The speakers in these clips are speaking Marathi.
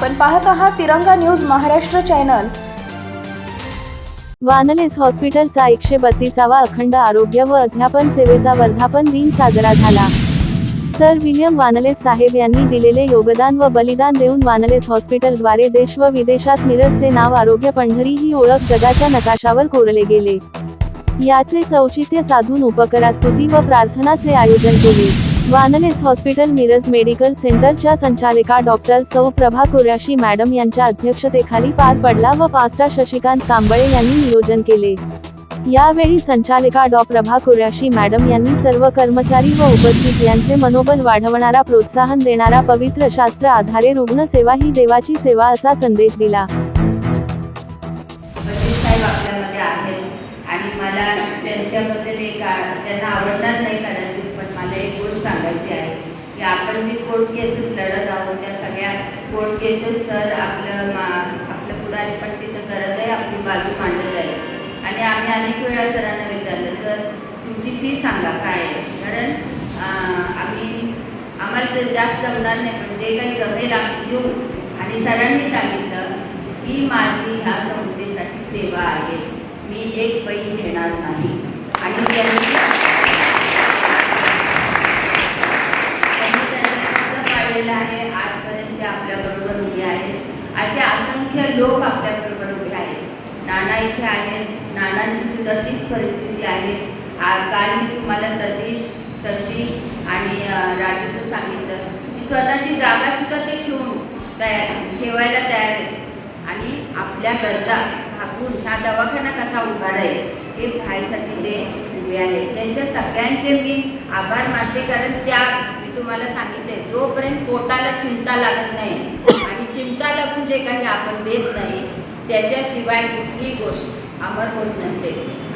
आपण पाहत आहात Tiranga news Maharashtra channel. Wanless हॉस्पिटलचा एकशे बत्तीसावा अखंड आरोग्य व अध्यापन सेवेचा वर्धापन दिन साजरा झाला. सर विलियम वानलेस साहेब यांनी दिलेले योगदान व बलिदान देऊन वानलेस हॉस्पिटलद्वारे देश व विदेशात मिरजचे नाव आरोग्य पंढरी ही ओळख जगाच्या नकाशावर कोरले गेले. याचे औचित्य साधून उपकरा स्तुती व प्रार्थनाचे आयोजन केले. वानलेस हॉस्पिटल मिरज मेडिकल सेंटरच्या संचालिका डॉक्टर सौ प्रभा कुर्याशी मॅडम यांच्या अध्यक्षतेखाली पार पडला व पास्टा शशिकांत कांबळे यांनी नियोजन केले. यावेळी संचालिका डॉ. प्रभा कुर्याशी मॅडम यांनी सर्व कर्मचारी व उपस्थित यांचे मनोबल वाढवणारा प्रोत्साहन देणारा पवित्र शास्त्र आधारे रुग्ण सेवा ही देवाची सेवा असा संदेश दिला. आणि मला त्यांच्यामध्ये त्यांना आवडणार नाही कदाचित पण मला एक गोष्ट सांगायची आहे की आपण जे कोर्ट केसेस लढत आहोत त्या सगळ्या कोर्ट केसेस सर आपलं मा आपलं पुढारी पण तिथं करत आहे आपली बाजू मांडत आहे. आणि आम्ही अनेक वेळा सरांना विचारलं सर तुमची फी सांगा काय आहे? कारण आम्ही आम्हाला तर जास्त जमणार नाही पण जे काही जमेल आम्ही देऊ. आणि सरांनी सांगितलं ही माझी ह्या संस्थेसाठी सेवा आहे. मी एक पै घेणार नाही. आणि त्यांनी त्यांनी त्यांचं शब्द पाळलेला आहे आजपर्यंत ते आपल्याबरोबर उभे आहेत असे असंख्य लोक आपल्याबरोबर उभे आहेत नाना इथे आहे. नानांची सुद्धा तीच परिस्थिती आहे. काल मी तुम्हाला सतीश शशी आणि राजूचं सांगितलं. मी स्वतःची जागा सुद्धा ते ठेवून तयार ठेवायला तयार आहे. आणि आपल्या गरजा भागून हा दवाखाना कसा उभा राहील हे पाहायसाठी ते उभे आहेत. त्यांच्या सगळ्यांचे मी आभार मानते कारण त्या मी तुम्हाला सांगितले जोपर्यंत पोटाला चिंता लागत नाही आणि चिमटा लागून जे काही आपण देत नाही त्याच्याशिवाय कुठलीही गोष्ट अमर होत नसते.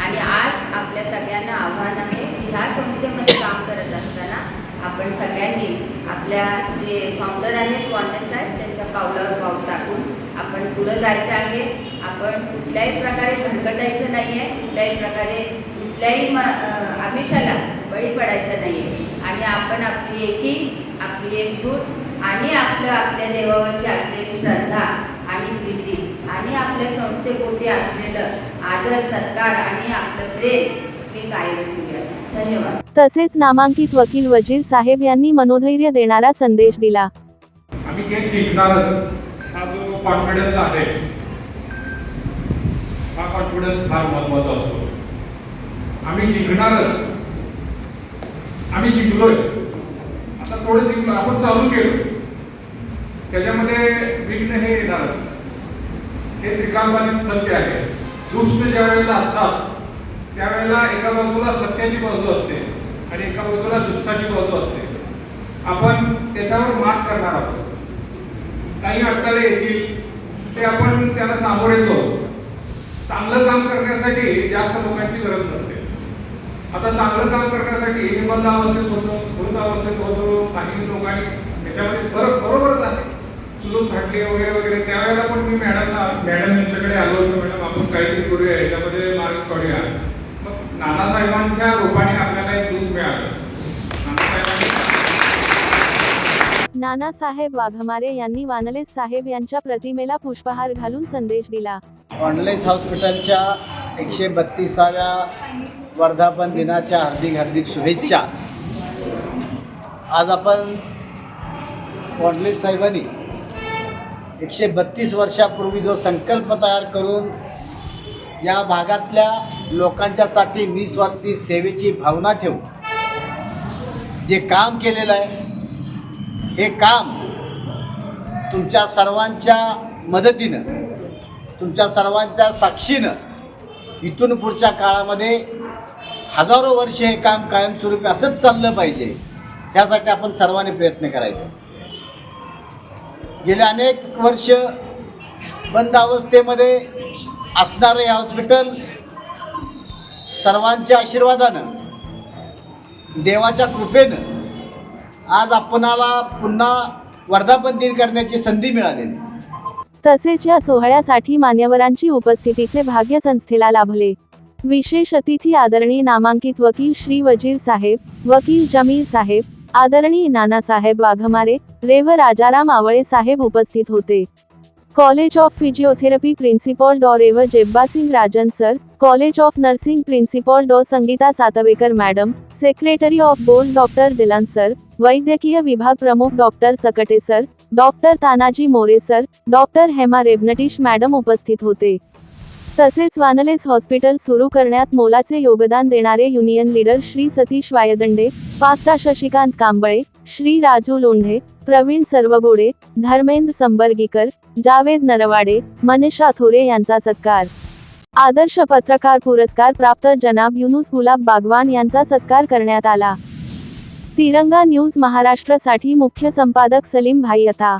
आणि आज आपल्या सगळ्यांना आव्हान आहे की ह्या संस्थेमध्ये काम करत असताना आपण सगळ्यांनी आपल्या जे फाउंडर आहेत कॉन्नेस आहेत त्यांच्या पावलावर पाऊल टाकून आपण पुढं जायचं आहे. आपण कुठल्याही प्रकारे भरकटायचं नाही आहे कुठल्याही प्रकारे कुठल्याही म आमिषाला बळी पडायचं नाही आहे आणि आपण आपली एकी आपली एकजूट आणि आपलं आपल्या देवावरची असलेली श्रद्धा आणि प्रीती आणि आपल्या संस्थेपोटी असलेलं आदर सत्कार आणि आपलं प्रेम हे कार्यरत ठेवूया. धन्यवाद. तसेच नामांकित वकील वजीर साहेब यांनी मनोधैर्य देणारा संदेश दिला. आम्ही केस जिंकणारच. हा जो कॉन्फिडन्स आहे हा कॉन्फिडन्स फार महत्त्वाचा असतो. आम्ही जिंकणारच. आम्ही जिंकलोय. आता थोडं जिंकलो आपण चालू केलं. त्याच्यामध्ये विघ्न हे येणारच. हे त्रिकालबाधित सत्य आहे. दुष्ट ज्या वेळेला असतात त्यावेळेला एका बाजूला सत्याची बाजू असते आणि एका बाजूला दुष्टाची बाजू असते. आपण त्याच्यावर मात करणार आहोत. काही अडथळे येतील ते आपण त्याला सामोरे जाऊ चांगलं काम करण्यासाठी जास्त लोकांची गरज नसते. आता चांगलं काम करण्यासाठी निबंध अवस्थेत होतो मृत अवस्थेत होतो काही लोकांनी त्याच्यामध्ये बरं बरोबरच आहे. तुझं फाटली वगैरे वगैरे त्यावेळेला पण मी मॅडमला मॅडम यांच्याकडे आलो होतो. मॅडम आपण काहीतरी करूया याच्यामध्ये मार्ग काढूया. मग नानासाहेबांच्या रूपाने आपल्याला एक दूध मिळालं. नानासाहेब वाघमारे यांनी वानलेस साहेब यांच्या प्रतिमेला पुष्पहार घालून संदेश दिला. ऑनलाईन हॉस्पिटलच्या एकशे बत्तीसाव्या वर्धापन दिनाच्या हार्दिक हार्दिक शुभेच्छा. आज आपण ऑनलाईन साहेबांनी एकशे बत्तीस वर्षापूर्वी जो संकल्प तयार करून या भागातल्या लोकांच्यासाठी निस्वार्थी सेवेची भावना ठेवून जे काम केलेलं आहे हे काम तुमच्या सर्वांच्या मदतीनं तुमच्या सर्वांच्या साक्षीनं इथून पुढच्या काळामध्ये हजारो वर्ष हे काम कायमस्वरूपी असंच चाललं पाहिजे यासाठी आपण सर्वांनी प्रयत्न करायचे. गेले अनेक वर्ष बंद अवस्थेमध्ये असणारं हे हॉस्पिटल सर्वांच्या आशीर्वादानं देवाच्या कृपेनं आज आपणाला पुन्हा वर्धापन दिन करण्याची संधी मिळालेली तसेच या सोहळ्यासाठी मान्यवरांची उपस्थितीचे भाग्य संस्थेला लाभले. विशेष अतिथी आदरणीय नामांकित वकील श्री वजीर साहेब वकील जमीर साहेब आदरणीय नानासाहेब वाघमारे रेव राजाराम आवळे साहेब उपस्थित होते. College of physiotherapy principal Dr Rev Jebbasingh Rajan sir college of nursing principal Dr Sangeeta Satvekar madam secretary of board doctor Dilan sir वैद्यकीय विभाग प्रमुख doctor Sakate sir doctor Tanaji More sir doctor Hema रेबनटीश madam उपस्थित होते. तसेच वानलेस हॉस्पिटल सुरू करण्यात मोलाचे योगदान देणारे union leader Shri Satish Waydande pastor Shashikant Kamble Shri Raju Londhe Pravin Sarvagode Dharmendra Sambargikar Javed Narwade Manisha Thore यांचा सत्कार. आदर्श पत्रकार पुरस्कार प्राप्त जनाब युनुस गुलाब बागवान यांचा सत्कार करण्यात आला. तिरंगा न्यूज महाराष्ट्रसाठी मुख्य संपादक सलीम भाई अथा